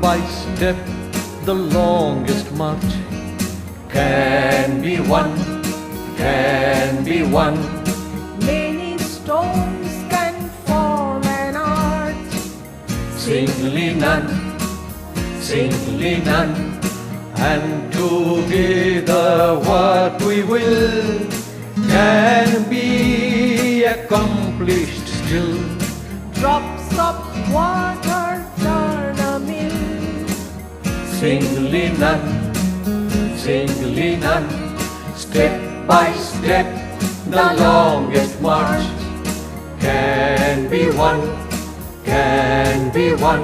by step, the longest march can be won, can be won. Many stones can form an arch. Singly none, singly none, and together what we will can be accomplished still. Drops Singly none, singly none, step by step, the longest march can be won, can be won.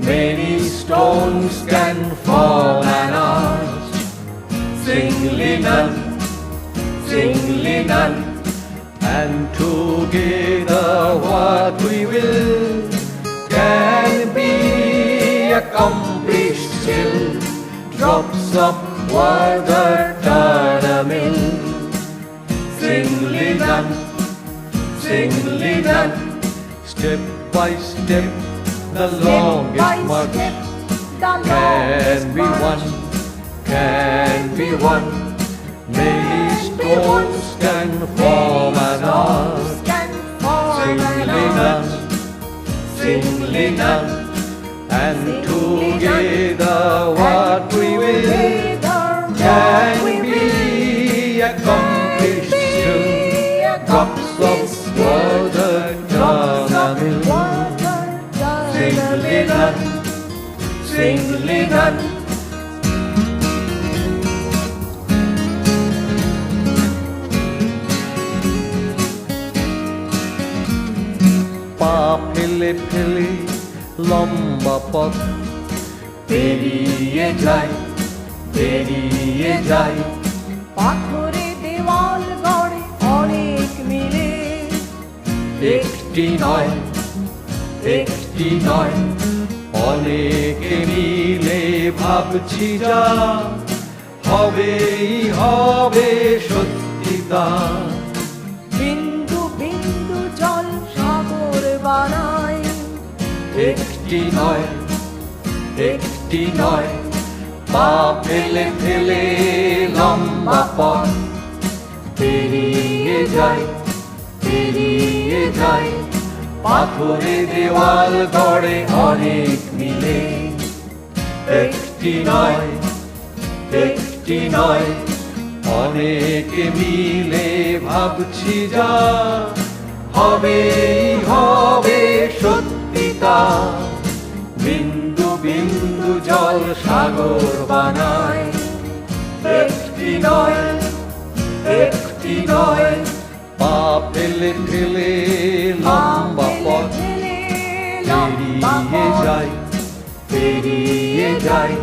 Many stones can fall an arch. Singly none, singly none, and together what we will can be accomplished. Of water turn a mill. Singly done, singly done, step by step, the Step longest march step, the can be march. won, can be won. Many stones can form an arch. Can form an Singly none, singly none, and together ফেলে ফেলে লম্বা পথ পেরিয়ে যায় পেরিয়ে যায় পাথরে দেওয়াল গড়ে একটি নয় একটি নয়। অনেকে মিলে ভাবছি যা হবেই হবে সত্যি তা। বিন্দু বিন্দু জল সাগর বানায় একটি নয় একটি নয়। পা ফেলে ফেলে লম্বা পথ পেরিয়ে যায়। যায়। পাথরে দেওয়াল গড়ে অনেক মিলে। একটি নয় একটি নয়, অনেকে মিলে ভাবছি যা হবে সত্যি তা। বিন্দু বিন্দু জল সাগর বানায়। একটি নয় একটি নয়, পা ফেলে ফেলে পেরিয়ে যায় পেরিয়ে যায়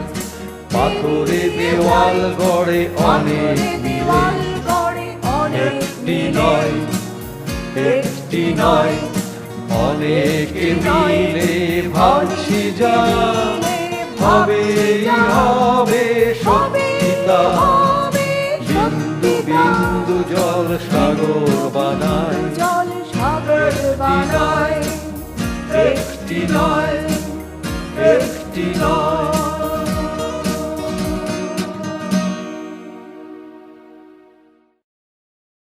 পাথরে দেওয়াল গড়ে অনেক মিলে একটি নয় একটি নয়। অনেকে মিলে ভাবছি যা হবে সত্যি বিন্দু বিন্দু জল সাগর বানায়। জল সাগর বানায়। die Leute, ich die Leute.